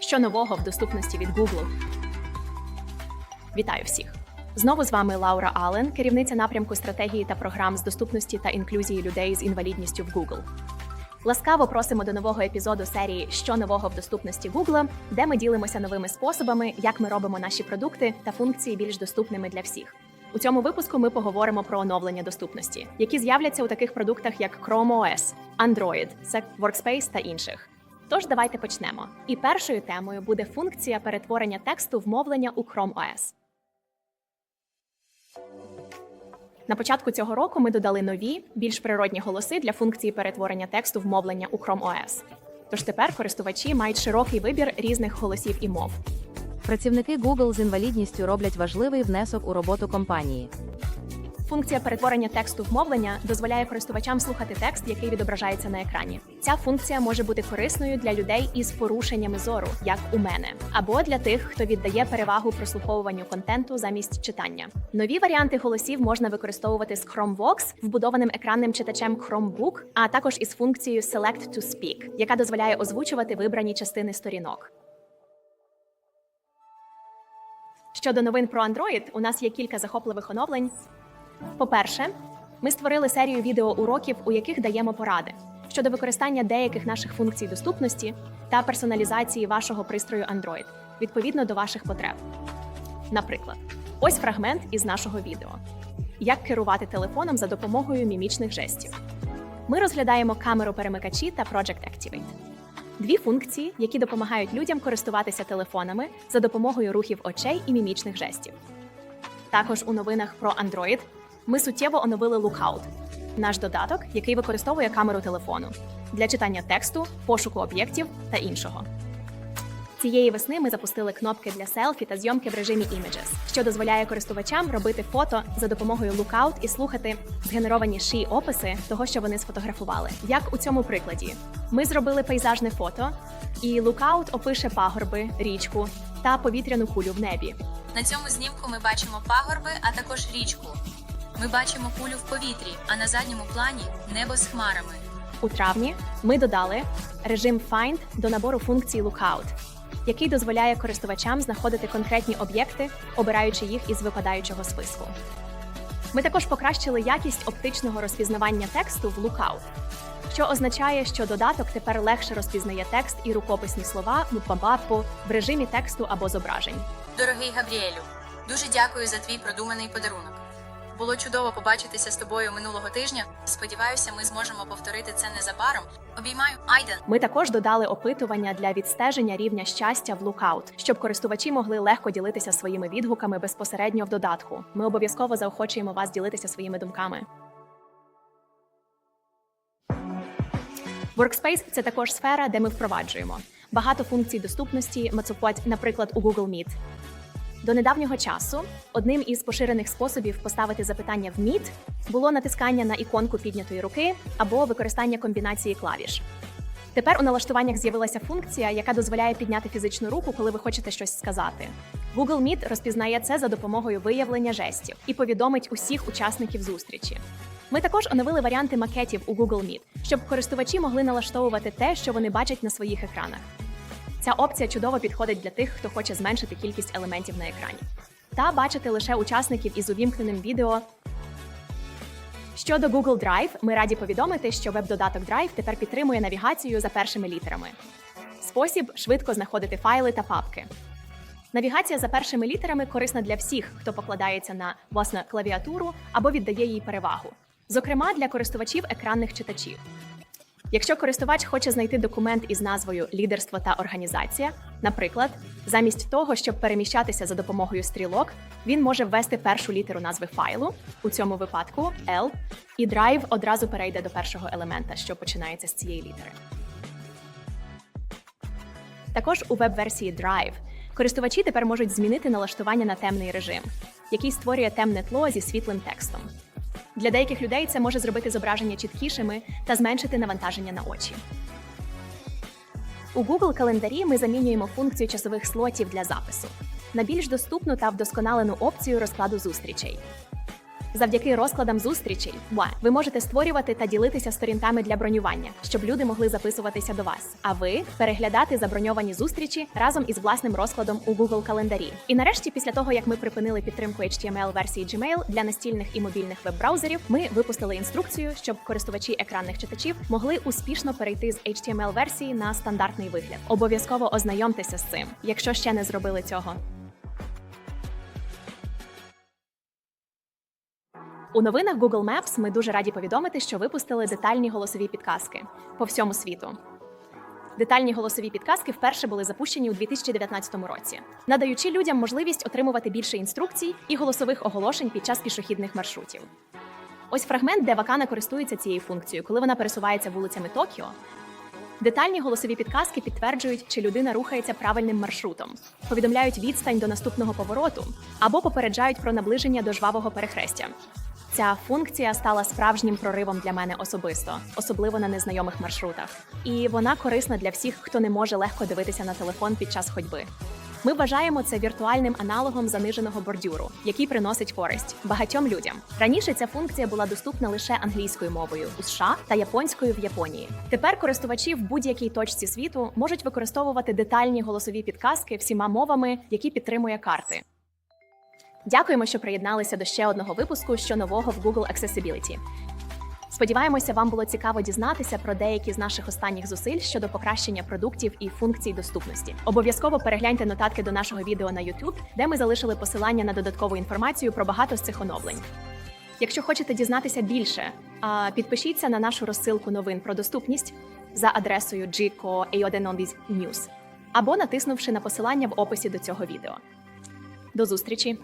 Що нового в доступності від Google? Вітаю всіх! Знову з вами Лаура Аллен, керівниця напрямку стратегії та програм з доступності та інклюзії людей з інвалідністю в Google. Ласкаво просимо до нового епізоду серії Що нового в доступності Google, де ми ділимося новими способами, як ми робимо наші продукти та функції більш доступними для всіх. У цьому випуску ми поговоримо про оновлення доступності, які з'являться у таких продуктах, як Chrome OS, Android, Workspace та інших. Тож давайте почнемо. І першою темою буде функція перетворення тексту в мовлення у Chrome OS. На початку цього року ми додали нові, більш природні голоси для функції перетворення тексту в мовлення у Chrome OS. Тож тепер користувачі мають широкий вибір різних голосів і мов. Працівники Google з інвалідністю роблять важливий внесок у роботу компанії. Функція перетворення тексту в мовлення дозволяє користувачам слухати текст, який відображається на екрані. Ця функція може бути корисною для людей із порушеннями зору, як у мене, або для тих, хто віддає перевагу прослуховуванню контенту замість читання. Нові варіанти голосів можна використовувати з ChromeVox, вбудованим екранним читачем Chromebook, а також із функцією Select to Speak, яка дозволяє озвучувати вибрані частини сторінок. Щодо новин про Android, у нас є кілька захопливих оновлень. По-перше, ми створили серію відеоуроків, у яких даємо поради щодо використання деяких наших функцій доступності та персоналізації вашого пристрою Android відповідно до ваших потреб. Наприклад, ось фрагмент із нашого відео: як керувати телефоном за допомогою мімічних жестів. Ми розглядаємо камеру перемикачі та Project Activate. Дві функції, які допомагають людям користуватися телефонами за допомогою рухів очей і мімічних жестів. Також у новинах про Android ми суттєво оновили Lookout – наш додаток, який використовує камеру телефону для читання тексту, пошуку об'єктів та іншого. Цієї весни ми запустили кнопки для селфі та зйомки в режимі Images, що дозволяє користувачам робити фото за допомогою Lookout і слухати згенеровані ші описи того, що вони сфотографували. Як у цьому прикладі, ми зробили пейзажне фото, і Lookout опише пагорби, річку та повітряну кулю в небі. На цьому знімку ми бачимо пагорби, а також річку. Ми бачимо кулю в повітрі, а на задньому плані небо з хмарами. У травні ми додали режим Find до набору функцій Lookout, який дозволяє користувачам знаходити конкретні об'єкти, обираючи їх із випадаючого списку. Ми також покращили якість оптичного розпізнавання тексту в Lookout, що означає, що додаток тепер легше розпізнає текст і рукописні слова мупабапу в режимі тексту або зображень. Дорогий Габріелю, дуже дякую за твій продуманий подарунок. Було чудово побачитися з тобою минулого тижня. Сподіваюся, ми зможемо повторити це незабаром. Обіймаю Айден. Ми також додали опитування для відстеження рівня щастя в Lookout, щоб користувачі могли легко ділитися своїми відгуками безпосередньо в додатку. Ми обов'язково заохочуємо вас ділитися своїми думками. Workspace – це також сфера, де ми впроваджуємо багато функцій доступності, мацупать, наприклад, у Google Meet. До недавнього часу одним із поширених способів поставити запитання в Meet було натискання на іконку піднятої руки або використання комбінації клавіш. Тепер у налаштуваннях з'явилася функція, яка дозволяє підняти фізичну руку, коли ви хочете щось сказати. Google Meet розпізнає це за допомогою виявлення жестів і повідомить усіх учасників зустрічі. Ми також оновили варіанти макетів у Google Meet, щоб користувачі могли налаштовувати те, що вони бачать на своїх екранах. Ця опція чудово підходить для тих, хто хоче зменшити кількість елементів на екрані. Та бачити лише учасників із увімкненим відео. Щодо Google Drive, ми раді повідомити, що веб-додаток Drive тепер підтримує навігацію за першими літерами. Спосіб швидко знаходити файли та папки. Навігація за першими літерами корисна для всіх, хто покладається на власне клавіатуру або віддає їй перевагу, зокрема для користувачів екранних читачів. Якщо користувач хоче знайти документ із назвою Лідерство та організація, наприклад, замість того, щоб переміщатися за допомогою стрілок, він може ввести першу літеру назви файлу, у цьому випадку L, і драйв одразу перейде до першого елемента, що починається з цієї літери. Також у веб-версії Drive користувачі тепер можуть змінити налаштування на темний режим, який створює темне тло зі світлим текстом. Для деяких людей це може зробити зображення чіткішими та зменшити навантаження на очі. У Google календарі ми замінюємо функцію часових слотів для запису на більш доступну та вдосконалену опцію розкладу зустрічей. Завдяки розкладам зустрічей ви можете створювати та ділитися сторінками для бронювання, щоб люди могли записуватися до вас. А ви переглядати заброньовані зустрічі разом із власним розкладом у Google календарі. І нарешті, після того як ми припинили підтримку HTML версії Gmail для настільних і мобільних веб-браузерів, ми випустили інструкцію, щоб користувачі екранних читачів могли успішно перейти з HTML версії на стандартний вигляд. Обов'язково ознайомтеся з цим, якщо ще не зробили цього. У новинах Google Maps ми дуже раді повідомити, що випустили детальні голосові підказки по всьому світу. Детальні голосові підказки вперше були запущені у 2019 році, надаючи людям можливість отримувати більше інструкцій і голосових оголошень під час пішохідних маршрутів. Ось фрагмент, де Вакана користується цією функцією, коли вона пересувається вулицями Токіо. Детальні голосові підказки підтверджують, чи людина рухається правильним маршрутом, повідомляють відстань до наступного повороту або попереджають про наближення до жвавого перехрестя. Ця функція стала справжнім проривом для мене особисто, особливо на незнайомих маршрутах. І вона корисна для всіх, хто не може легко дивитися на телефон під час ходьби. Ми вважаємо це віртуальним аналогом заниженого бордюру, який приносить користь багатьом людям. Раніше ця функція була доступна лише англійською мовою у США та японською в Японії. Тепер користувачі в будь-якій точці світу можуть використовувати детальні голосові підказки всіма мовами, які підтримує карти. Дякуємо, що приєдналися до ще одного випуску що нового в Google Accessibility. Сподіваємося, вам було цікаво дізнатися про деякі з наших останніх зусиль щодо покращення продуктів і функцій доступності. Обов'язково перегляньте нотатки до нашого відео на YouTube, де ми залишили посилання на додаткову інформацію про багато з цих оновлень. Якщо хочете дізнатися більше, підпишіться на нашу розсилку новин про доступність за адресою GCO A1 News або натиснувши на посилання в описі до цього відео. До зустрічі!